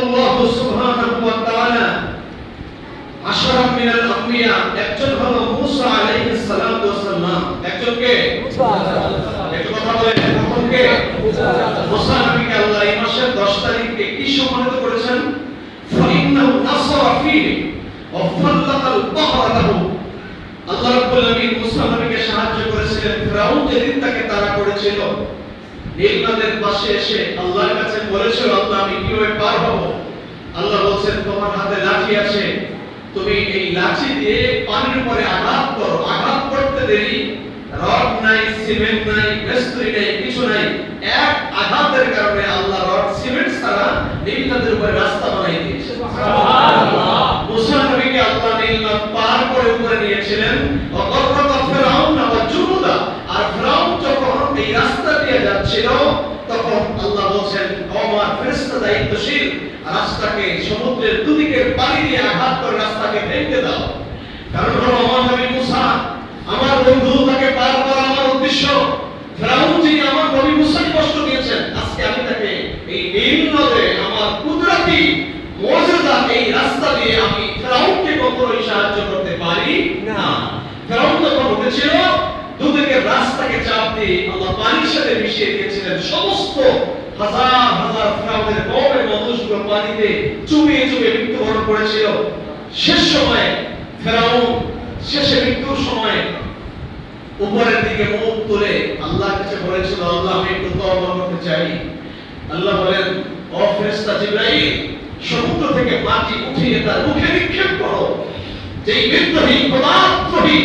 আল্লাহ সুবহানাহু ওয়া তাআলা আশরাফ মিনাল একজন হলো মূসা আলাইহিস সালাতু ওয়াস সালাম। একজন কে মুসা নবীকে আল্লাহ এই মাসের 10 তারিখে কি সম্মানিত করেছেন? ফাইন্নাহু নাসারা ফীহি ওয়া ফাল্লাকাল বাহরা লাহু। আল্লাহ রাব্বুল আলামিন মুসা নবীকে সাহায্য করেছিলেন। ফিরাউন যেদিন তাকে তাড়া করেছিল নদের পাশে এসে আল্লাহর কাছে বলেছিল আল্লাহ আমি কীভাবে পার হব? আল্লাহ বলছেন তোমার হাতে লাঠি আছে। তুমি এই লাঠি দিয়ে পানির উপরে আঘাত করো। আঘাত করতে দেরি রড নাই সিমেন্ট নাই মিস্ত্রি নাই কিছু নাই। এক আঘাতের কারণে আল্লাহ রড সিমেন্ট ছাড়া নীল উপরে রাস্তা বানাই দিয়েছে। সুবহানাল্লাহ। মুসা নবীকে আল্লাহ নীল নদ পার করে উপরে নিয়েছিলেন অগররত দায়িত্বশীল রাস্তাকে সমুদ্রের দুদিকের পানি দিয়ে আঘাত করে রাস্তাকে ভেঙে দাও। কারণ হলো আমার নবী মুসা, আমার বন্ধু, তাকে পার করা আমার উদ্দেশ্য। আমার নবী মুসাকে কষ্ট দিয়েছেন, আজকে আমি তাকে এই নীল আমার কুদরতি মর্যাদা এই রাস্তা দিয়ে আমি ফেরাউনকে কখনোই সাহায্য করতে পারি না। ফেরাউন যখন উঠেছিল দুদিকের রাস্তাকে চাপ দিয়ে আল্লাহ পানির সাথে মিশিয়ে দিয়েছিলেন। সমস্ত হাজার হাজার ফেরাউনের কমের মানুষগুলো পানিতে চুবিয়ে চুবিয়ে মৃত্যুবরণ করেছিল। শেষ সময়ে ফেরাউন, শেষে মৃত্যুর সময় উপরের দিকে মুখ তুলে আল্লাহর কাছে বলেছিল, আল্লাহ, আমি একটু তওবা করতে চাই। আল্লাহ বলেন, ও ফেরেশতা জিবরাইল, সমুদ্র থেকে মাটি উঠিয়ে তার মুখে নিক্ষেপ করো। যেই মৃত্যুহীন, পদার্থহীন